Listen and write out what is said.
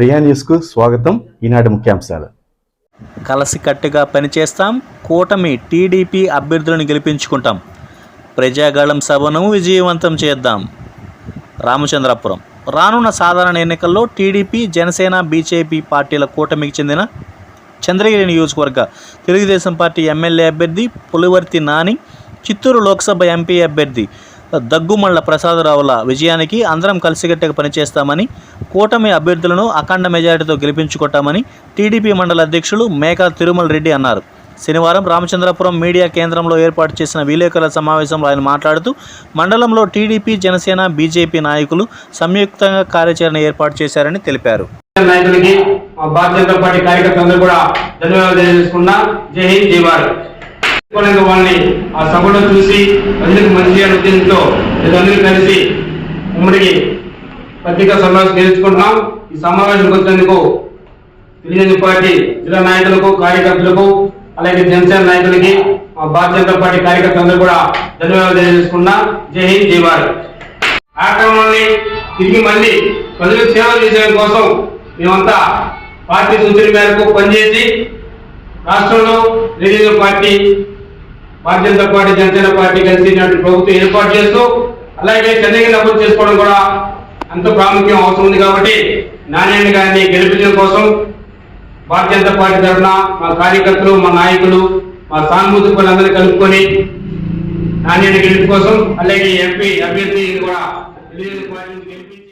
ప్రియా న్యూస్కు స్వాగతం. ఈనాటి ముఖ్యాంశాలు. కలసికట్టుగా పనిచేస్తాం. కూటమి టీడీపీ అభ్యర్థులను గెలిపించుకుంటాం. ప్రజాగళం సభను విజయవంతం చేద్దాం. రామచంద్రపురం. రానున్న సాధారణ ఎన్నికల్లో టీడీపీ జనసేన బీజేపీ పార్టీల కూటమికి చెందిన చంద్రగిరి నియోజకవర్గ తెలుగుదేశం పార్టీ ఎమ్మెల్యే అభ్యర్థి పులివర్తి నాని చిత్తూరు లోక్సభ ఎంపీ అభ్యర్థి దగ్గుమళ్ళ ప్రసాదరావుల విజయానికి అందరం కలిసికట్టుగా పనిచేస్తామని కూటమి అభ్యర్థులను అఖండ మెజారిటీతో గెలిపించుకుంటామని టీడీపీ మండల అధ్యక్షులు మేకా తిరుమల రెడ్డి అన్నారు. శనివారం రామచంద్రపురం మీడియా కేంద్రంలో ఏర్పాటు చేసిన విలేకరుల సమావేశంలో ఆయన మాట్లాడుతూ మండలంలో టీడీపీ జనసేన బీజేపీ నాయకులు సంయుక్తంగా కార్యాచరణ ఏర్పాటు చేశారని తెలిపారు. నాయకులకి భారతీయ జనతా పార్టీ కార్యకర్తలందరూ కూడా ధన్యవాదాలు తెలియజేసుకున్నా జై హింద్ జై భారత్. వాళ్ళని ఆ సభలో చూసి అందరికి మంచి అనే ఉద్దేశంతో అందరూ కలిసి ఉమ్మడికి పత్రికా సమావేశం నేర్చుకుంటున్నాం ఈ సమావేశానికి వచ్చినందుకు తెలుగుదేశం పార్టీ జిల్లా నాయకులకు కార్యకర్తలకు అలాగే జనసేన నాయకులకి మా భారతీయ జనతా పార్టీ కార్యకర్తలందరూ కూడా ధన్యవాదాలు తెలియజేసుకున్నా జై హింద్ జై భారత్. కార్యక్రమాన్ని తిరిగి మళ్ళీ ప్రజలకు సేవ చేసే కోసం మేమంతా పార్టీ సూచన మేరకు పనిచేసి రాష్ట్రంలో Telugu Desam party Bharatiya Janata party Janasena party కలిసి ప్రభుత్వం ఏర్పాటు చేస్తూ అలాగే చంద్రగిరి నమోదు చేసుకోవడం కూడా అంత ప్రాముఖ్యం అవసరం ఉంది కాబట్టి నారాయణ గారిని గెలిపించడం కోసం భారతీయ జనతా పార్టీ తరఫున మా కార్యకర్తలు మా నాయకులు మా సానుభూతి పనులందరినీ కలుపుకొని నాణ్యాన్ని గెలుపు కోసం అలాగే ఎంపీ అభ్యర్థి కూడా తెలుగుదేశం పార్టీ